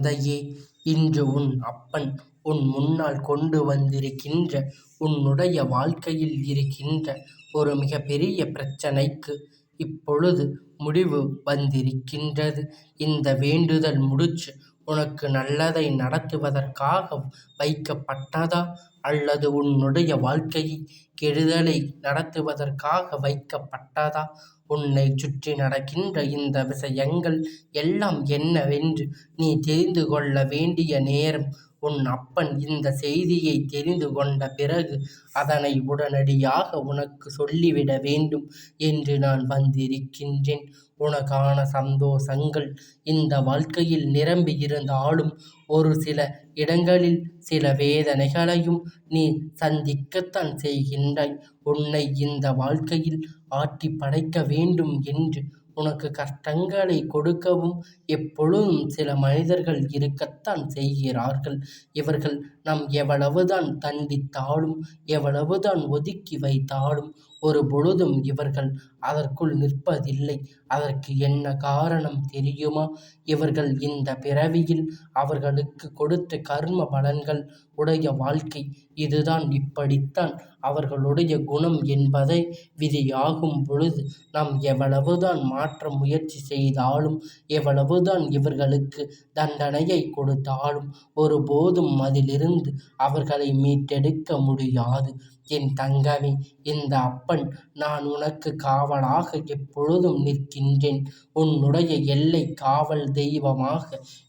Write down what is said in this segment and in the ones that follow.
தந்தையே இன்று உன் அப்பன் உன் முன்னால் கொண்டு வந்திருக்கின்ற உன்னுடைய வாழ்க்கையில் இருக்கின்ற ஒரு மிகப்பெரிய பிரச்சனைக்கு இப்பொழுது முடிவு வந்திருக்கின்றது. இந்த வேண்டுதல் முடிச்சு உனக்கு நல்லதை நடத்துவதற்காக வைக்கப்பட்டதா அல்லது உன்னுடைய வாழ்க்கை கெடுதலை நடத்துவதற்காக வைக்கப்பட்டதா? உன்னைச் சுற்றி நடக்கின்ற இந்த விஷயங்கள் எல்லாம் என்னவென்று நீ தெரிந்து கொள்ள வேண்டிய நேரம் உன் அப்பன் இந்த செய்தியை தெரிந்து கொண்ட பிறகு அதனை உடனடியாக உனக்கு சொல்லிவிட வேண்டும் என்று நான் வந்திருக்கின்றேன். உனக்கான சந்தோஷங்கள் இந்த வாழ்க்கையில் நிரம்பி இருந்தாலும் ஒரு சில இடங்களில் சில வேதனைகளையும் நீ சந்திக்கத்தான் செய்கின்றாய். உன்னை இந்த வாழ்க்கையில் ஆட்டி படைக்க வேண்டும் என்று உனக்கு கஷ்டங்களை கொடுக்கவும் எப்பொழுதும் சில மனிதர்கள் இருக்கத்தான் செய்கிறார்கள். இவர்கள் நாம் எவ்வளவுதான் தண்டித்தாலும் எவ்வளவுதான் ஒதுக்கி வைத்தாலும் ஒரு பொழுதும் இவர்கள் அதற்குள் நிற்பதில்லை. அதற்கு என்ன காரணம் தெரியுமா? இவர்கள் இந்த பிறவியில் அவர்களுக்கு கொடுத்த கர்ம பலன்கள் உடைய வாழ்க்கை இதுதான் இப்படித்தான் அவர்களுடைய குணம் என்பதை விதியாகும் பொழுது நாம் எவ்வளவுதான் மாற்ற முயற்சி செய்தாலும் எவ்வளவுதான் இவர்களுக்கு தண்டனையை கொடுத்தாலும் ஒருபோதும் அதிலிருந்து அவர்களை மீட்டெடுக்க முடியாது. என் தங்கமே இந்த அப்பன் நான் உனக்கு காவலாக எப்பொழுதும் நிற்கின்றேன். உன்னுடைய எல்லை காவல் தெய்வமாக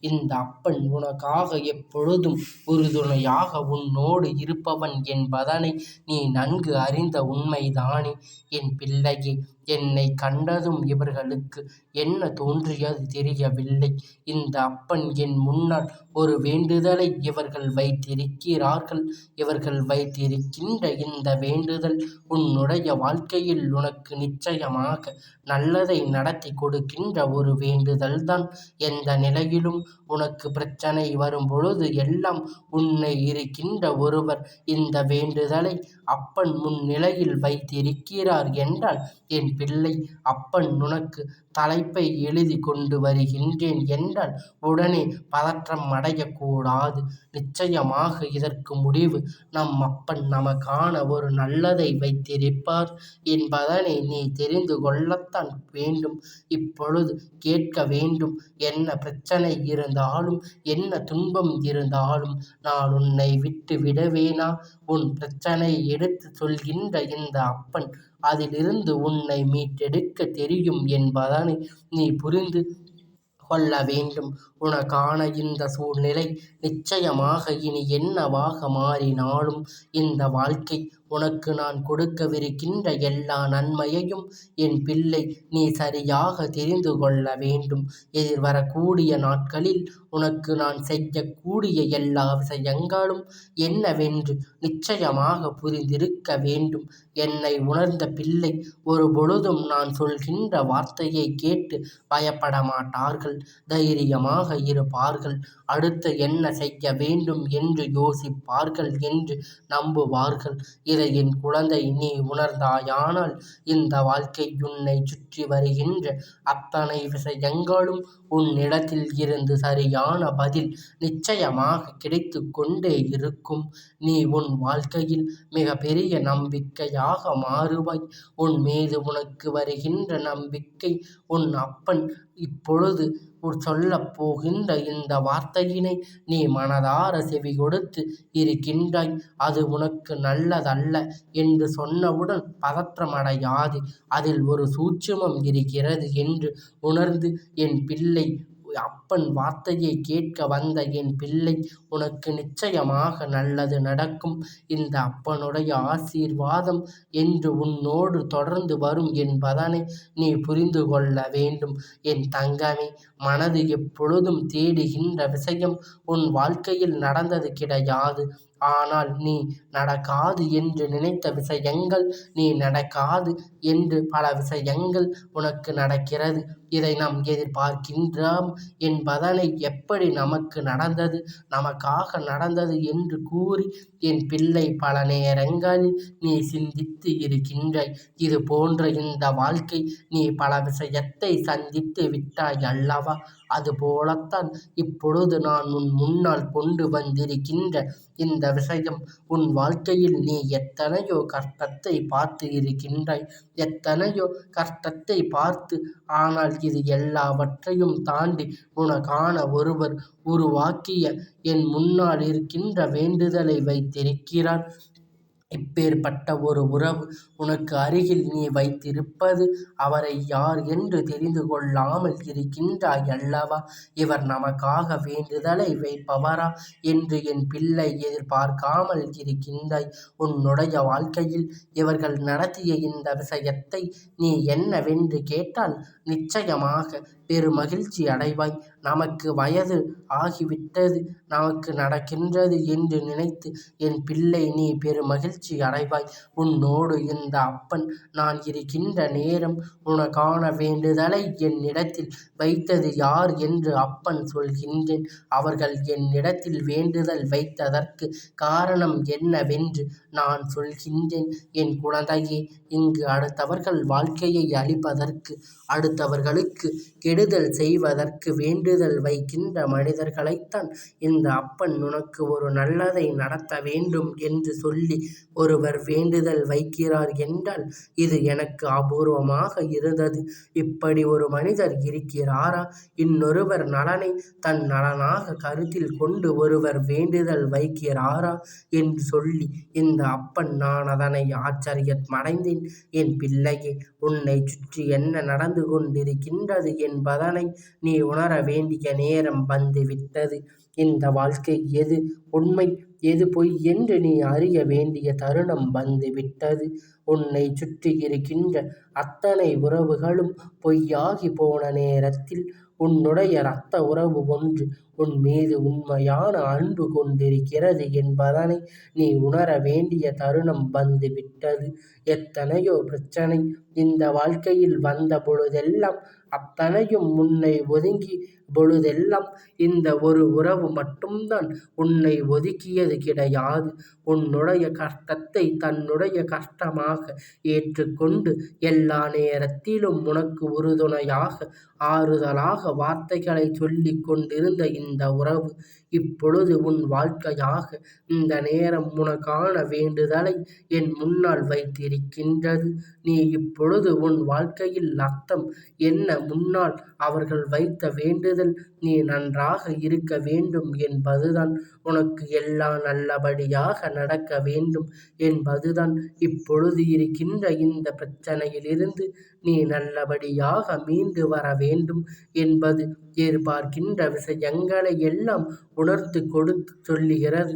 இந்த அப்பன் உனக்காக எப்பொழுதும் உறுதுணையாக உன்னோடு இருப்பவன் என்பதனை நீ நன்கு அறிந்த உண்மைதானே என் பிள்ளையே. என்னைக் கண்டதும் இவர்களுக்கு என்ன தோன்றியது தெரியவில்லை. இந்த அப்பன் என் முன்னால் ஒரு வேண்டுதலை இவர்கள் வைத்திருக்கிறார்கள். இவர்கள் வைத்திருக்கின்ற இந்த வேண்டுதல் உன்னுடைய வாழ்க்கையில் உனக்கு நிச்சயமாக நல்லதை நடத்திக் கொடுக்கின்ற ஒரு வேண்டுதல்தான். எந்த நிலையிலும் உனக்கு பிரச்சனை வரும்பொழுது எல்லாம் உன்னை இருக்கின்ற ஒருவர் இந்த வேண்டுதலை அப்பன் முன்னிலையில் வைத்திருக்கிறார் என்றால் என் பிள்ளை அப்பன் உனக்கு தலைப்பை எழுதி கொண்டு வருகின்றேன் என்றால் உடனே பதற்றம் அடையக்கூடாது. நிச்சயமாக இதற்கு முடிவு நம் அப்பன் நமக்கான ஒரு நல்லதை வைத்திருப்பார் என்பதனை நீ தெரிந்து கொள்ளத்தான் வேண்டும். இப்பொழுது கேட்க வேண்டும் என்ன பிரச்சனை இருந்தாலும் என்ன துன்பம் இருந்தாலும் நான் உன்னை விட்டு விடவேனா உன் பிரச்சனையை எடுத்து சொல்கின்ற இந்த அப்பன் அதிலிருந்து உன்னை மீட்டெடுக்க தெரியும் என்பதனை நீ புரிந்து கொள்ள வேண்டும். உனக்கான இந்த சூழ்நிலை நிச்சயமாக இனி என்னவாக மாறினாலும் இந்த வாழ்க்கை உனக்கு நான் கொடுக்கவிருக்கின்ற எல்லா நன்மையையும் என் பிள்ளை நீ சரியாக தெரிந்து கொள்ள வேண்டும். எதிர்வரக்கூடிய நாட்களில் உனக்கு நான் செய்யக்கூடிய எல்லா விஷயங்களும் என்னவென்று நிச்சயமாக புரிந்திருக்க வேண்டும். என்னை உணர்ந்த பிள்ளை ஒரு பொழுதும் நான் சொல்கின்ற வார்த்தையை கேட்டு பயப்பட மாட்டார்கள். தைரியமாக இருப்பார்கள். அடுத்து என்ன செய்ய வேண்டும் என்று யோசிப்பார்கள் என்று நம்புவார்கள். இது என் குழந்தை நீ உணர்ந்தாயானால் இந்த வாழ்க்கை உன்னைச் சுற்றி வருகின்ற அத்தனை விஷயங்களும் உன்னிடத்தில் இருந்து சரியான பதில் நிச்சயமாக கிடைத்து கொண்டே இருக்கும். நீ உன் வாழ்க்கையில் மிகப்பெரிய நம்பிக்கையாக மாறுவாய். உன் மீது உனக்கு வருகின்ற நம்பிக்கை உன் அப்பன் இப்பொழுது சொல்லப் போகின்ற இந்த வார்த்தையினை நீ மனதார செவிகொடுத்து இருக்கின்றாய். அது உனக்கு நல்லதல்ல என்று சொன்னவுடன் பதற்றமடையாதே. அதில் ஒரு சூட்சுமம் இருக்கிறது என்று உணர்ந்து என் பிள்ளை அப்பன் வார்த்தையை கேட்க வந்த என் பிள்ளை உனக்கு நிச்சயமாக நல்லது நடக்கும். இந்த அப்பனுடைய ஆசீர்வாதம் என்று உன்னோடு தொடர்ந்து வரும் என்பதனை நீ புரிந்து கொள்ள வேண்டும். என் தங்கமே மனது எப்பொழுதும் தேடுகின்ற விஷயம் உன் வாழ்க்கையில் நடந்தது கிடையாது. ஆனால் நீ நடக்காது என்று நினைத்த விஷயங்கள் நீ நடக்காது என்று பல விஷயங்கள் உனக்கு நடக்கிறது. இதை நாம் எதிர்பார்க்கின்றோம் என்பதனை எப்படி நமக்கு நடந்தது நமக்காக நடந்தது என்று கூறி என் பிள்ளை பல நேரங்களில் நீ சிந்தித்து இருக்கின்றாய். இது போன்ற இந்த வாழ்க்கை நீ பல விஷயத்தை சந்தித்து விட்டாய் அல்லவா? அதுபோலத்தான் இப்பொழுது நான் உன் முன்னால் கொண்டு வந்திருக்கின்ற இந்த விஷயம் உன் வாழ்க்கையில் நீ எத்தனையோ கஷ்டத்தை பார்த்து இருக்கின்றாய் எத்தனையோ கஷ்டத்தை பார்த்து ஆனால் இது எல்லாவற்றையும் தாண்டி உனக்கான ஒருவர் உருவாக்கிய என் முன்னால் இருக்கின்ற வேண்டுதலை வைத்திருக்கிறார். இப்பேற்பட்ட ஒரு உறவு உனக்கு அருகில் நீ வைத்திருப்பது அவரை யார் என்று தெரிந்து கொள்ளாமல் இருக்கின்றாய் அல்லவா? இவர் நமக்காக வேண்டுதலை வைப்பவரா என்று என் பிள்ளை எதிர்பார்க்காமல் இருக்கின்றாய். உன்னுடைய வாழ்க்கையில் இவர்கள் நடத்திய இந்த விஷயத்தை நீ என்னவென்று கேட்டால் நிச்சயமாக பெரு மகிழ்ச்சி அடைவாய். நமக்கு வயது ஆகிவிட்டது நமக்கு நடக்கின்றது என்று நினைத்து என் பிள்ளை நீ பெரு மகிழ்ச்சி அடைவாய். உன்னோடு இந்த அப்பன் நான் இருக்கின்ற நேரம் உனக்கான வேண்டுதலை என்னிடத்தில் வைத்தது யார் என்று அப்பன் சொல்கின்றேன். அவர்கள் என்னிடத்தில் வேண்டுதல் வைத்ததற்கு காரணம் என்னவென்று நான் சொல்கின்றேன். என் குழந்தையே இங்கு அடுத்தவர்கள் வாழ்க்கையை அழிப்பதற்கு அடுத்தவர்களுக்கு கெடுதல் செய்வதற்கு வேண்டுதல் வைக்கின்ற மனிதர்களைத்தான் இந்த அப்பன் உனக்கு ஒரு நல்லதை நடத்த வேண்டும் என்று சொல்லி ஒருவர் வேண்டுதல் வைக்கிறார் என்றால் இது எனக்கு அபூர்வமாக இருந்தது. இப்படி ஒரு மனிதர் இருக்கிறாரா? இன்னொருவர் நலனை தன் நலனாக கருத்தில் கொண்டு ஒருவர் வேண்டுதல் வைக்கிறாரா என்று சொல்லி இந்த அப்பன் நான் அதனை ஆச்சரியமடைந்தேன். என் பிள்ளையே உன்னை சுற்றி என்ன நடந்து கொண்டிருக்கின்றது என்பதனை நீ உணர வேண்டிய நேரம் வந்துவிட்டது இந்த வாழ்க்கை எது? உண்மை எது பொய் என்று நீ அறிய வேண்டிய தருணம் வந்துவிட்டது உன்னை சுற்றி இருக்கின்ற அத்தனை உறவுகளும் பொய்யாகி போன நேரத்தில் உன்னுடைய இரத்த உறவு ஒன்று உன் மீது உண்மையான அன்பு கொண்டிருக்கிறது என்பதனை நீ உணர வேண்டிய தருணம் வந்துவிட்டது எத்தனையோ பிரச்சனை இந்த வாழ்க்கையில் வந்த பொழுதெல்லாம் அத்தனையும் உன்னை ஒதுங்கி பொழுதெல்லாம் இந்த ஒரு உறவு மட்டும்தான் உன்னை ஒதுக்கியது கிடையாது. உன்னுடைய கஷ்டத்தை தன்னுடைய கஷ்டமாக ஏற்றுக்கொண்டு எல்லா நேரத்திலும் உனக்கு உறுதுணையாக ஆறுதலாக வார்த்தைகளை சொல்லி கொண்டிருந்த இந்த உறவு இப்பொழுது உன் வாழ்க்கையாக இந்த நேரம் உனக்கான வேண்டுதலை என் முன்னால் வைத்திருக்கின்றது. நீ இப்பொழுது உன் வாழ்க்கையில் அர்த்தம் என்ன? முன்னால் அவர்கள் வைத்த வேண்டுதல் நீ நன்றாக இருக்க வேண்டும் என்பதுதான் உனக்கு எல்லாம் நல்லபடியாக நடக்க வேண்டும் என்பதுதான். இப்பொழுது இருக்கின்ற இந்த பிரச்சனையிலிருந்து நீ நல்லபடியாக மீண்டு வர வேண்டும் என்பது எதிர்பார்க்கின்ற விஷயங்களை எல்லாம் உணர்த்து கொடுத்து சொல்லுகிறது.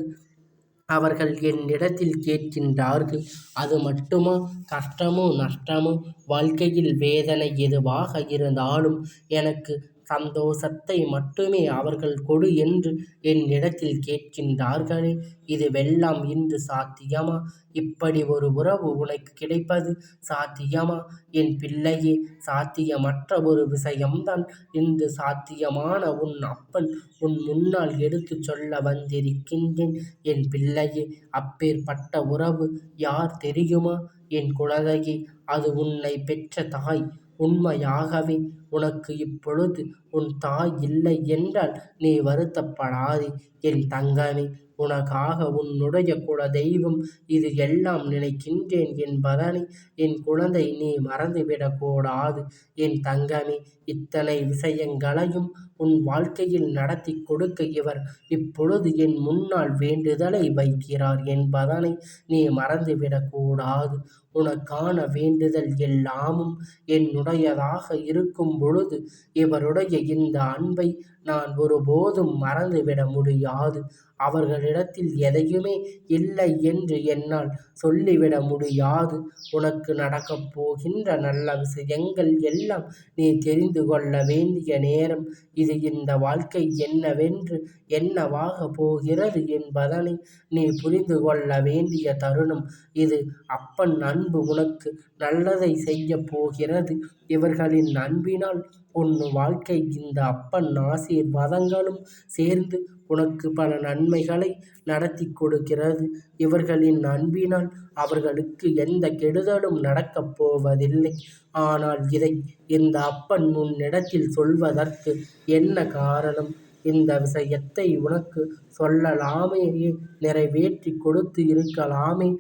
அவர்கள் என்னிடத்தில் கேட்கின்றார்கள் அது மட்டுமா? கஷ்டமோ நஷ்டமோ? வாழ்க்கையில் வேதனை எதுவாக இருந்தாலும் எனக்கு சந்தோஷத்தை மட்டுமே அவர்கள் கொடு என்று என்னிடத்தில் கேட்கின்றார்களே. இதுவெல்லாம் இன்று சாத்தியமா? இப்படி ஒரு உறவு உனக்கு கிடைப்பது சாத்தியமா? என் பிள்ளையே சாத்தியமற்ற ஒரு விஷயம்தான். இன்று சாத்தியமான உன் அப்பன் உன் முன்னால் எடுத்துச் சொல்ல வந்திருக்கின்றேன். என் பிள்ளையே அப்பேற்பட்ட உறவு யார் தெரியுமா? என் குழந்தையே அது உன்னை பெற்ற தாய். உண்மையாகவே உனக்கு இப்பொழுது உன் தாய் இல்லை என்றால் நீ வருத்தப்படாதே. என் தங்கமே உனக்காக உன்னுடைய குல தெய்வம் இது எல்லாம் நினைக்கின்றேன் என்பதனை என் குழந்தை நீ மறந்துவிடக்கூடாது என் தங்கமே இத்தனை விஷயங்களையும் உன் வாழ்க்கையில் நடத்தி கொடுக்க இவர் இப்பொழுது என் முன்னால் வேண்டுதலை வைக்கிறார் என்பதனை நீ மறந்துவிடக்கூடாது உனக்கான வேண்டுதல் எல்லாமும் என்னுடையதாக இருக்கும் பொழுது இவருடைய இந்த அன்பை நான் ஒருபோதும் மறந்துவிட முடியாது. அவர்களிடத்தில் எதையுமே இல்லை என்று என்னால் சொல்லிவிட முடியாது. உனக்கு நடக்கப் போகின்ற நல்ல விஷயங்கள் எல்லாம் நீ தெரிந்து கொள்ள வேண்டிய நேரம். இது இந்த வாழ்க்கை என்னவென்று என்னவாக போகிறது என்பதனை நீ புரிந்து கொள்ள வேண்டிய தருணம் இது. அப்பன் அன்பு உனக்கு நல்லதை செய்ய போகிறது. இவர்களின் அன்பினால் உன் வாழ்க்கை இந்த அப்பன் ஆசீர்வாதங்களும் சேர்ந்து உனக்கு பல நன்மைகளை நடத்தி கொடுக்கிறது. இவர்களின் அன்பினால் அவர்களுக்கு எந்த கெடுதலும் நடக்கப் போவதில்லை. ஆனால் இதை இந்த அப்பன் உன்னிடத்தில் சொல்வதற்கு என்ன காரணம்? இந்த விஷயத்தை உனக்கு சொல்லலாமே. நிறைவேற்றி கொடுத்து இருக்கலாமே.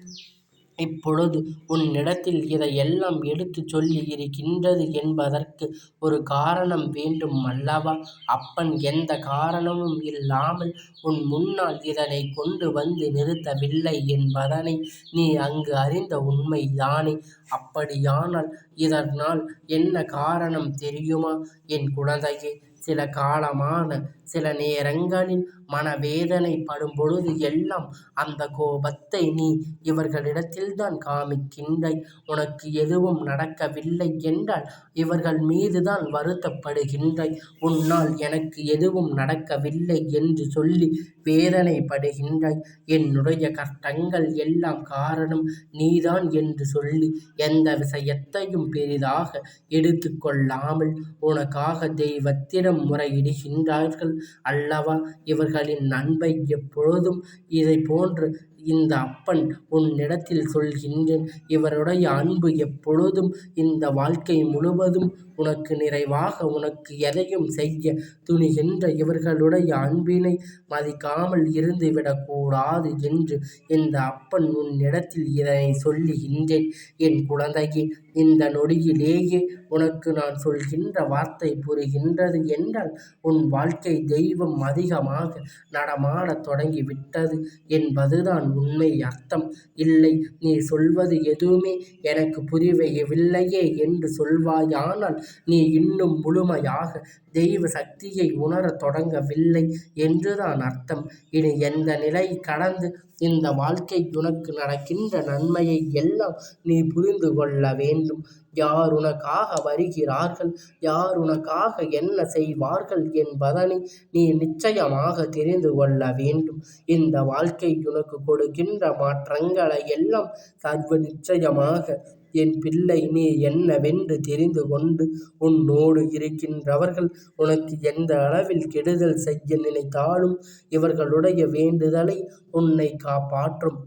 இப்பொழுது உன்னிடத்தில் இதையெல்லாம் எடுத்துச் சொல்லி இருக்கின்றது என்பதற்கு ஒரு காரணம் வேண்டும் அல்லவா? அப்பன் எந்த காரணமும் இல்லாமல் உன் முன்னால் இதனை கொண்டு வந்து நிறுத்தவில்லை என்பதனை நீ அங்கு அறிந்த உண்மைதானே. அப்படியானால் இதனால் என்ன காரணம் தெரியுமா? என் குழந்தையே சில காலமான சில நேரங்களில் மனவேதனைப்படும் பொழுது எல்லாம் அந்த கோபத்தை நீ இவர்களிடத்தில்தான் காமிக்கின்றாய். உனக்கு எதுவும் நடக்கவில்லை என்றால் இவர்கள் மீதுதான் வருத்தப்படுகின்றாய் உன்னால் எனக்கு எதுவும் நடக்கவில்லை என்று சொல்லி வேதனைப்படுகின்றாய் என்னுடைய கஷ்டங்கள் எல்லாம் காரணம் நீதான் என்று சொல்லி எந்த விஷயத்தையும் பெரிதாக எடுத்துக்கொள்ளாமல் உனக்காக தெய்வத்திடம் முறையிடுகின்றார்கள். அல்லவா இவர்களின் அன்பை எப்பொழுதும் இதை போன்று இந்த அப்பன் உன்னிடத்தில் சொல்கின்றேன். இவருடைய அன்பு எப்பொழுதும் இந்த வாழ்க்கை முழுவதும் உனக்கு நிறைவாக உனக்கு எதையும் செய்ய துணிகின்ற இவர்களுடைய அன்பினை மதிக்காமல் இருந்துவிடக்கூடாது என்று இந்த அப்பன் உன்னிடத்தில் இதனை சொல்லுகின்றேன். என் குழந்தையே இந்த நொடியிலேயே உனக்கு நான் சொல்கின்ற வார்த்தை புரிகின்றது என்றால் உன் வாழ்க்கை தெய்வம் அதிகமாக நடமாடத் தொடங்கிவிட்டது என்பதுதான் உண்மை அர்த்தம். இல்லை நீ சொல்வது எதுவுமே எனக்கு புரிவையவில்லையே என்று சொல்வாயானால் நீ இன்னும் முழுமையாக தெய்வ சக்தியை உணரத் தொடங்கவில்லை என்றுதான் அர்த்தம். இனி எந்த நிலை கடந்து இந்த வாழ்க்கை உனக்கு நடக்கின்ற நன்மையை எல்லாம் நீ புரிந்து கொள்ள வேண்டும். யார் உனக்காக வருகிறார்கள்? யார் உனக்காக என்ன செய்வார்கள் என்பதனை நீ நிச்சயமாக தெரிந்து கொள்ள வேண்டும். இந்த வாழ்க்கை உனக்கு கொடுக்கின்ற மாற்றங்களை எல்லாம் சர்வ நிச்சயமாக என் பிள்ளை நீ என்னவென்று தெரிந்து கொண்டு உன்னோடு இருக்கின்றவர்கள் உனக்கு எந்த அளவில் கெடுதல் செய்ய நினைத்தாலும் இவர்களுடைய வேண்டுதலை உன்னை காப்பாற்றும்.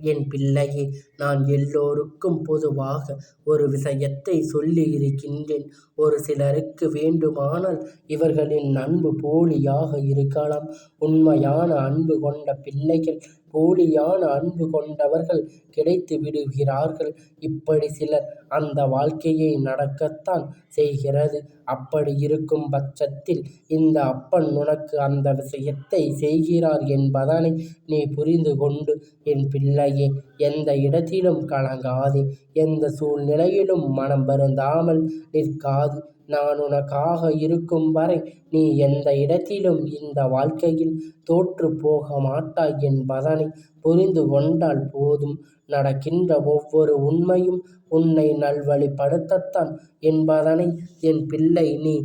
என் பிள்ளையே நான் எல்லோருக்கும் பொதுவாக ஒரு விஷயத்தை சொல்லி இருக்கின்றேன் ஒரு சிலருக்கு வேண்டுமானால் இவர்களின் அன்பு போலியாக இருக்கலாம். உண்மையான அன்பு கொண்ட பிள்ளைகள் போலியான அன்பு கொண்டவர்கள் கிடைத்து விடுகிறார்கள். இப்படி சிலர் அந்த வாழ்க்கையை நடக்கத்தான் செய்கிறது. அப்படி இருக்கும் பட்சத்தில் இந்த அப்பன் உனக்கு அந்த விஷயத்தை செய்கிறார் என்பதனை நீ புரிந்து கொண்டு என் பிள்ளையே எந்த இடத்திலும் கலங்காதே. எந்த சூழ்நிலையிலும் மனம் வருந்தாமல் நிற்காது. நான் உனக்காக இருக்கும் வரை நீ எந்த இடத்திலும் இந்த வாழ்க்கையில் தோற்று போக மாட்டாய் என்பதனை புரிந்து கொண்டால் போதும். நடக்கின்ற ஒவ்வொரு உண்மையும் உன்னை நல்வழிப்படுத்தத்தான் என்பதனை என் பிள்ளை நீ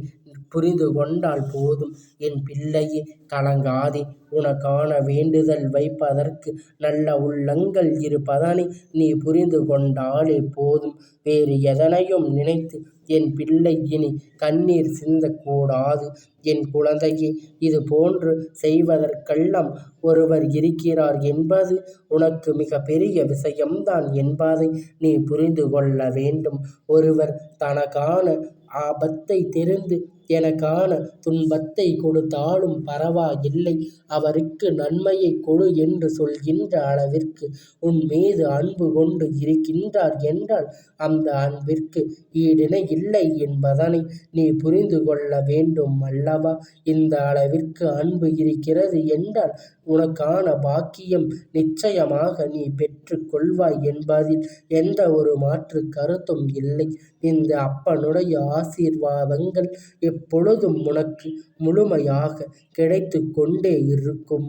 புரிந்து கொண்டால் போதும். என் பிள்ளையே கலங்காதே. உனக்கான வேண்டுதல் வைப்பதற்கு நல்ல உள்ளங்கள் இருப்பதனை. நீ புரிந்து கொண்டாலே போதும். வேறு எதனையும் நினைத்து என் பிள்ளை இனி கண்ணீர் சிந்தக்கூடாது. என் குழந்தையே இது போன்று செய்வதற்கெல்லாம் ஒருவர் இருக்கிறார் என்பது உனக்கு மிக பெரிய விஷயம்தான் என்பதை நீ புரிந்து கொள்ள வேண்டும். ஒருவர் தனக்கான ஆபத்தை தெரிந்து எனக்கான துன்பத்தை கொடுத்தாலும் பரவாயில்லை. அவருக்கு நன்மையை கொடு என்று சொல்கின்ற அளவிற்கு உன் மீது அன்பு கொண்டு இருக்கின்றார் என்றால் அந்த அன்பிற்கு ஈடிணை இல்லை என்பதனை நீ புரிந்து கொள்ள வேண்டும் அல்லவா? இந்த அளவிற்கு அன்பு இருக்கிறது என்றால் உனக்கான பாக்கியம் நிச்சயமாக நீ பெற்றுக்கொள்வாய் என்பதில் எந்த ஒரு மாற்று கருத்தும் இல்லை. இந்த அப்பனுடைய ஆசீர்வாதங்கள் எப்பொழுதும் உனக்கு முழுமையாக கிடைத்து கொண்டே இருக்கும்.